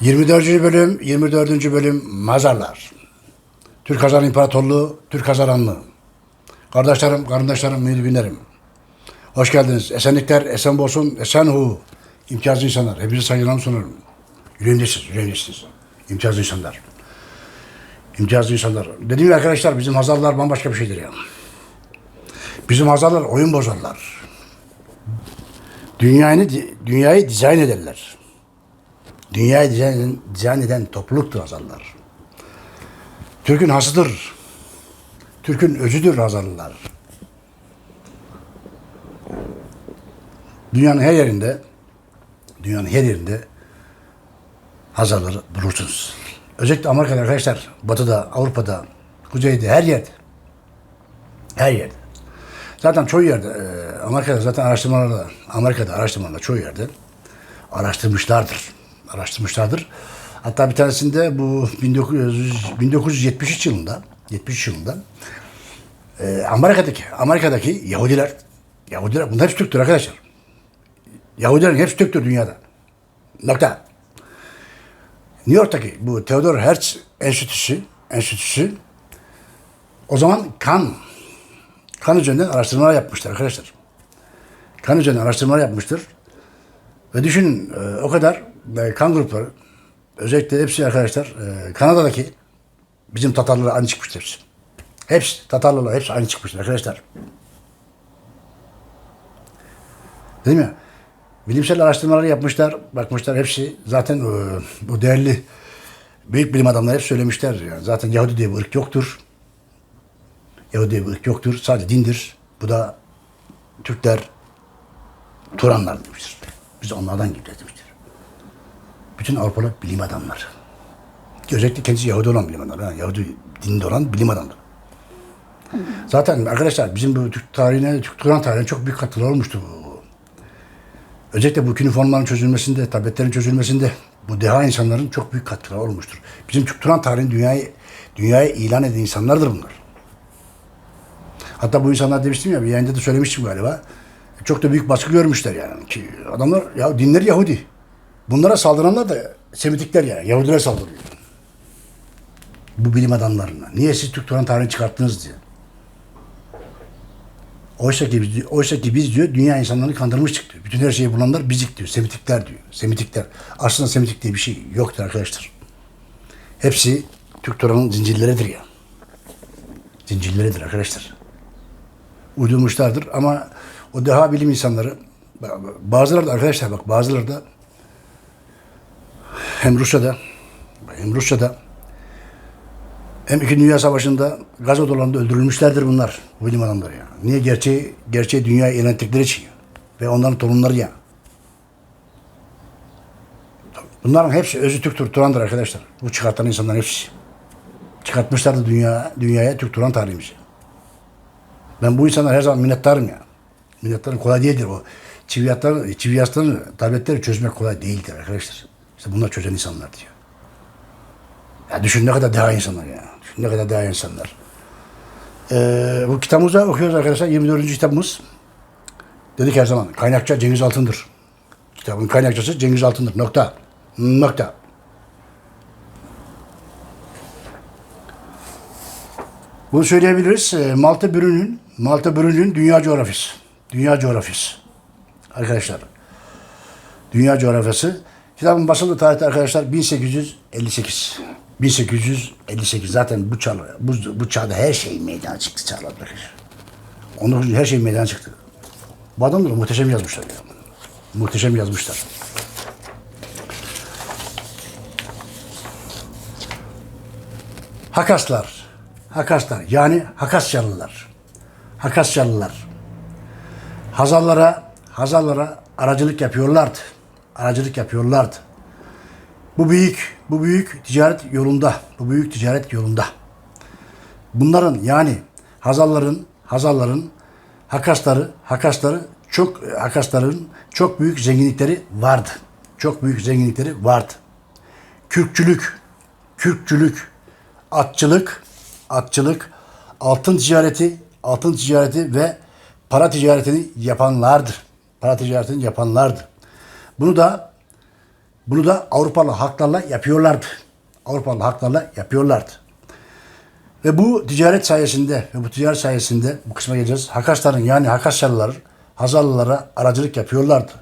24. bölüm, 24. bölüm Mazarlar. Türk Hazar İmparatorluğu, Türk Hazaranlığı. Kardeşlerim, kardeşlerim, müdürlerim. Hoş geldiniz. Esenlikler, esen olsun, esen hu. İmtiyazlı insanlar. Hepinize saygılarımı sunarım. Yüreğimdesiniz, yüreğimdesiniz. İmtiyazlı insanlar. İmtiyazlı insanlar. Dediğim gibi arkadaşlar bizim Hazarlar bambaşka bir şeydir ya. Bizim Hazarlar oyun bozarlar. Dünyayı, dünyayı dizayn ederler. Dünyayı dizayn eden topluluktur Hazarlar. Türk'ün hasıdır. Türk'ün özüdür Hazarlılar. Dünyanın her yerinde dünyanın her yerinde Hazarları bulursunuz. Özellikle Amerika'da arkadaşlar, Batı'da, Avrupa'da, Kuzey'de, her yerde. Her yerde. Zaten çoğu yerde, e, Amerika'da zaten araştırmalarda, Amerika'da araştırmalarda çoğu yerde araştırmışlardır. Araştırmışlardır. Hatta bir tanesinde bu 1900, 1973 yılında, 73 yılında e, Amerika'daki, Amerika'daki Yahudiler, Yahudiler, bunlar hepsi Türktür arkadaşlar. Yahudilerin hepsi Türktür dünyada. Nokta. New York'taki bu Theodor Herz Enstitüsü, Enstitüsü o zaman kan, kan üzerinden araştırmalar yapmışlar arkadaşlar. Kan üzerinden araştırmalar yapmıştır. Ve düşünün e, o kadar kan grupları, özellikle hepsi arkadaşlar e, Kanada'daki bizim Tatarlara aynı çıkmıştır hepsi. Hepsi, Tatarlarla hepsi aynı çıkmıştır arkadaşlar. Değil mi? Bilimsel araştırmalar yapmışlar, bakmışlar hepsi zaten e, bu değerli büyük bilim adamları hep söylemişler. Yani zaten Yahudi diye bir ırk yoktur. Yahudi diye bir ırk yoktur. Sadece dindir. Bu da Türkler Turanlar demiştir. Biz onlardan gibiyiz demiştir. Bütün Avrupalı bilim adamları. Özellikle kendisi Yahudi olan bilim adamları. Yahudi dininde olan bilim adamları. Zaten arkadaşlar bizim bu Türk tarihine, Türk Turan tarihine çok büyük katkılar olmuştu. Özellikle bu üniformaların çözülmesinde, tabletlerin çözülmesinde bu deha insanların çok büyük katkıları olmuştur. Bizim Türk Turan tarihini dünyaya, dünyaya ilan eden insanlardır bunlar. Hatta bu insanlar demiştim ya bir yayında da söylemiştim galiba. Çok da büyük baskı görmüşler yani. Ki adamlar ya dinleri Yahudi. Bunlara saldıranlar da Semitikler yani. Yahudiler saldırıyor. Bu bilim adamlarına. Niye siz Türk Turan tarihini çıkarttınız diye. Oysa ki, biz, oysa ki biz diyor dünya insanlarını kandırmıştık diyor. Bütün her şeyi bulanlar bizik diyor. Semitikler diyor. Semitikler. Aslında Semitik diye bir şey yoktur arkadaşlar. Hepsi Türk Turan'ın zincirleridir ya. Zincirleridir arkadaşlar. Uydurmuşlardır ama o deha bilim insanları bazıları da arkadaşlar bak bazıları da hem Rusya'da hem Rusya'da hem İkinci Dünya Savaşı'nda gaz odalarında öldürülmüşlerdir bunlar. Bu bilim adamları ya. Niye? Gerçeği, gerçeği dünyaya ilan ettikleri için. Ve onların torunları ya. Bunların hepsi özü Türk Turan'dır arkadaşlar. Bu çıkartan insanlar hepsi. Çıkartmışlardı dünya, dünyaya Türk Turan tarihimizi. Ben bu insanlar her zaman minnettarım ya. Minnettarım kolay değildir o. Çiviyatların, çiviyatların tabletleri çözmek kolay değildir arkadaşlar. İşte bunlar çözen insanlar diyor. Ya düşün ne kadar daha insanlar ya. Düşün ne kadar daha insanlar. Ee, bu kitabımızda okuyoruz arkadaşlar. 24. kitabımız. Dedik her zaman. Kaynakça Cengiz Altın'dır. Kitabın kaynakçası Cengiz Altın'dır. Nokta. Nokta. Bunu söyleyebiliriz. Ee, Malta Brün'ün Malta Brün'ün dünya coğrafyası. Dünya coğrafyası. Arkadaşlar. Dünya coğrafyası. Kitabın basıldığı tarihte arkadaşlar 1858. 1858 zaten bu çağda, bu, bu çağda her şey meydana çıktı çağlar arkadaşlar. Ondan sonra her şey meydana çıktı. Bu adamlar muhteşem yazmışlar ya. Muhteşem yazmışlar. Hakaslar. Hakaslar yani Hakasyalılar. Hakasyalılar. Hazarlara, Hazarlara aracılık yapıyorlardı. Aracılık yapıyorlardı. Bu büyük, bu büyük ticaret yolunda, bu büyük ticaret yolunda. Bunların yani Hazarların, Hazarların Hakasları, Hakasları çok Hakasların çok büyük zenginlikleri vardı. Çok büyük zenginlikleri vardı. Kürkçülük, Kürkçülük, atçılık, atçılık, altın ticareti, altın ticareti ve para ticaretini yapanlardır. Para ticaretini yapanlardı. Bunu da Bunu da Avrupalı halklarla yapıyorlardı. Avrupalı halklarla yapıyorlardı. Ve bu ticaret sayesinde ve bu ticaret sayesinde bu kısma geleceğiz. Hakasların yani Hakasyalılar Hazarlılara aracılık yapıyorlardı.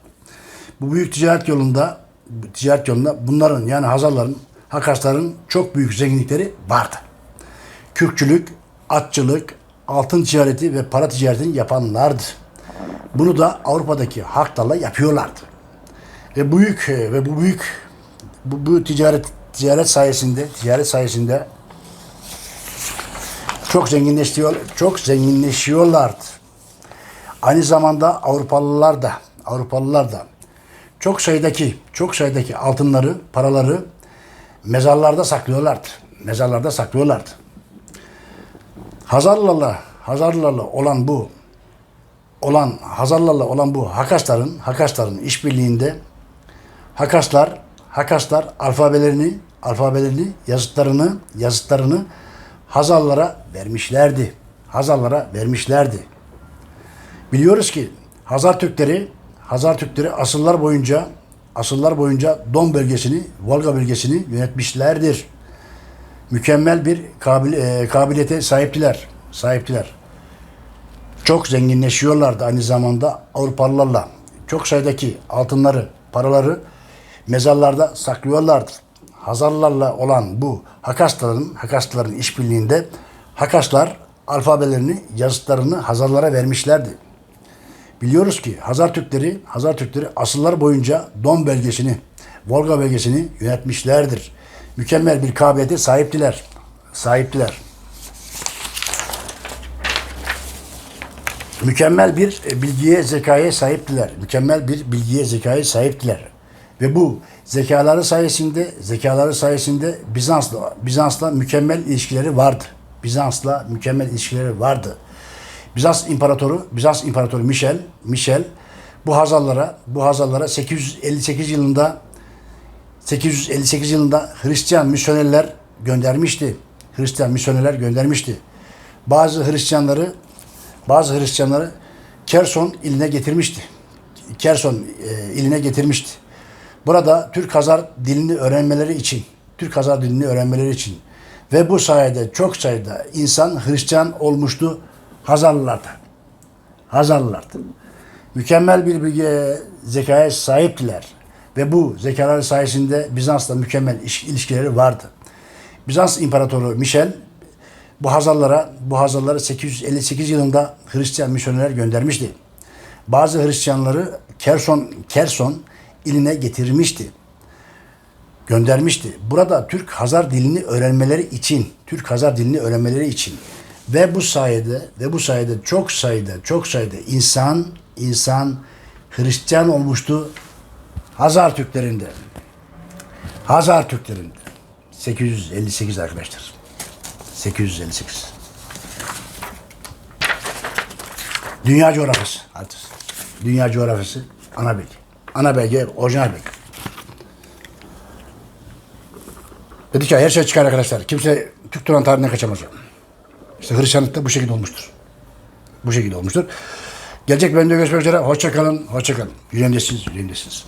Bu büyük ticaret yolunda ticaret yolunda bunların yani Hazarların Hakasların çok büyük zenginlikleri vardı. Kürkçülük, atçılık, altın ticareti ve para ticaretini yapanlardı. Bunu da Avrupa'daki halklarla yapıyorlardı. Ve büyük ve bu büyük bu, bu ticaret ticaret sayesinde ticaret sayesinde çok zenginleşiyor, çok zenginleşiyorlardı. Aynı zamanda Avrupalılar da, Avrupalılar da çok sayıdaki, çok sayıdaki altınları, paraları mezarlarda saklıyorlardı. Mezarlarda saklıyorlardı. Hazarlarla, Hazarlarla olan bu olan Hazarlarla olan bu Hakasların, Hakasların işbirliğinde Hakaslar, Hakaslar alfabelerini, alfabelerini, yazıtlarını, yazıtlarını Hazarlara vermişlerdi. Hazarlara vermişlerdi. Biliyoruz ki Hazar Türkleri, Hazar Türkleri asırlar boyunca asırlar boyunca Don bölgesini, Volga bölgesini yönetmişlerdir. Mükemmel bir kabil, e, kabiliyete sahiptiler. Sahiptiler. Çok zenginleşiyorlardı aynı zamanda Avrupalılarla. Çok sayıdaki altınları, paraları mezarlarda saklıyorlardı. Hazarlarla olan bu Hakasların, Hakasların işbirliğinde Hakaslar alfabelerini, yazıtlarını Hazarlara vermişlerdi. Biliyoruz ki Hazar Türkleri, Hazar Türkleri asırlar boyunca Don bölgesini, Volga bölgesini yönetmişlerdir. Mükemmel bir kabiliyete sahiptiler. Sahiptiler. Mükemmel bir e, bilgiye, zekaya sahiptiler. Mükemmel bir bilgiye, zekaya sahiptiler. Ve bu zekaları sayesinde, zekaları sayesinde Bizans'la, Bizans'la mükemmel ilişkileri vardı. Bizans'la mükemmel ilişkileri vardı. Bizans İmparatoru, Bizans İmparatoru Michel, Michel bu Hazarlara, bu Hazarlara 858 yılında 858 yılında Hristiyan misyonerler göndermişti. Hristiyan misyonerler göndermişti. Bazı Hristiyanları bazı Hristiyanları Kerson iline getirmişti. Kerson e, iline getirmişti. Burada Türk Hazar dilini öğrenmeleri için, Türk Hazar dilini öğrenmeleri için ve bu sayede çok sayıda insan Hristiyan olmuştu Hazarlılarda. Hazarlılardı. Mükemmel bir bilgiye, zekaya sahiptiler. Ve bu zekaları sayesinde Bizans'la mükemmel iş- ilişkileri vardı. Bizans İmparatoru Michel bu Hazarlara, bu Hazarlara 858 yılında Hristiyan misyonerler göndermişti. Bazı Hristiyanları Kerson, Kerson iline getirmişti. Göndermişti. Burada Türk Hazar dilini öğrenmeleri için, Türk Hazar dilini öğrenmeleri için ve bu sayede ve bu sayede çok sayıda, çok sayıda insan, insan Hristiyan olmuştu Hazar Türklerinde. Hazar Türklerinde. 858 arkadaşlar. 858. Dünya coğrafyası artık. Dünya coğrafyası ana belge. Ana belge, orijinal belge. Dedik ya her şey çıkar arkadaşlar. Kimse Türk Turan tarihinden kaçamaz. İşte Hristiyanlık da bu şekilde olmuştur. Bu şekilde olmuştur. Gelecek bölümde görüşmek üzere. Hoşçakalın, hoşçakalın. Yüreğimdesiniz, yüreğimdesiniz.